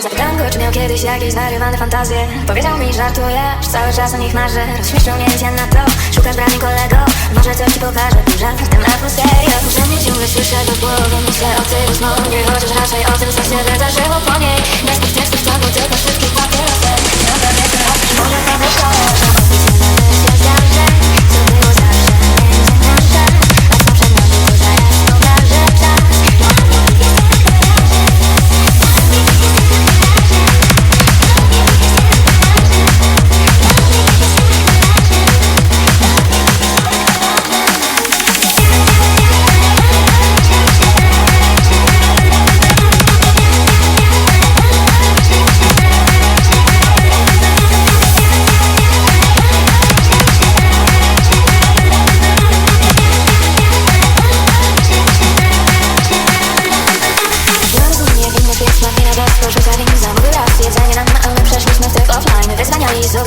Zapytałam go, czy miał kiedyś jakieś zarywane fantazje. Powiedział mi, żartujesz, cały czas o nich marzę Rozśmieszył mnie cię na to, szukasz brani kolego. Może coś ci pokażę, tu żartem na pół serio. Że mnie ciągle słyszę do głowy, myślę o tej rozmowie. Chociaż raczej o tym, co się wydarzyło po niej. Bez tych tekstów to był tylko szybki Ciągle wieczór, chociaż może to wyszło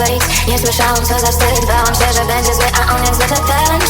Eats Nie słyszałam co za wstyd Bałam się, że będzie zły, a on jak zwykle pełen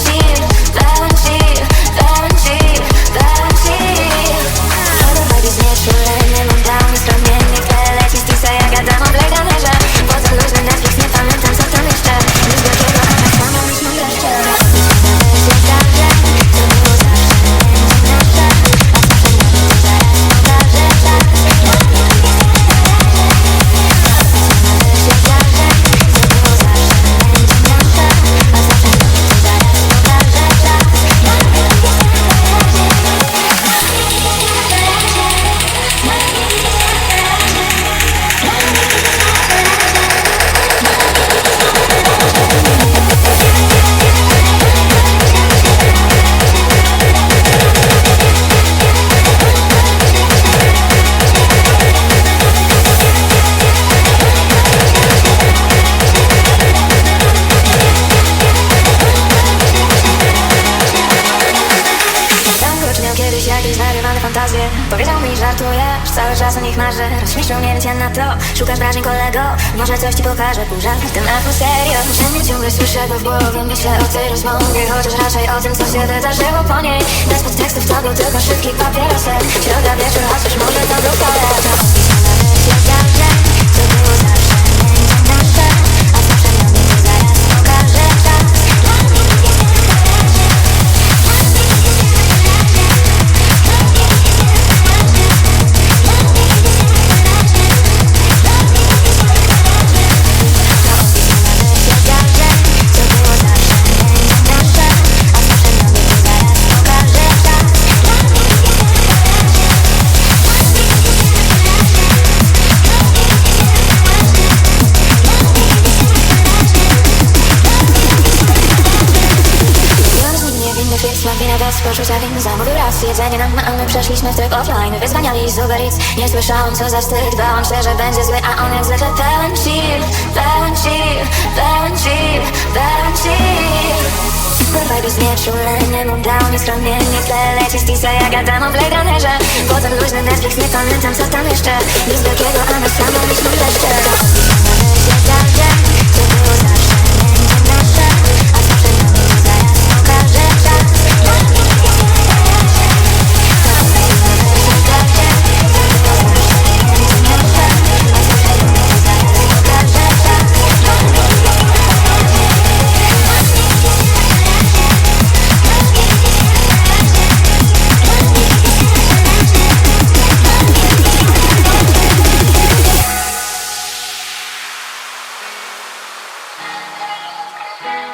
Powiedział mi, żartujesz, cały czas o nich marzę Rozśmieszył mnie, więc ja na to Szukasz wrażeń kolego. Może coś ci pokażę, pół żartem, a pół serio. Mnie ciągle słyszę go w głowie Myślę o tej rozmowie. Chociaż raczej o tym, co się wydarzyło po niej. Bez podtekstów to był tylko szybki papierosek. Środa wieczór, chociaż może Pies ma winę bez poczucia Zamówił raz jedzenie nam, a my przeszliśmy w tryb offline. Wyzwania i z Uber Eats. Nie słyszałam co za wstyd Bałam się, że będzie zły, a on jak zwykle pełen chill Pełen chill, pełen chill, pełen chill Ten vibe jest nieczulny Mam down i strumienie Tle leci z Tisa, gadam o Blade Potem luźny Netflix, nie pamiętam co tam jeszcze. Nic wielkiego, a na samą myśl mam Bye.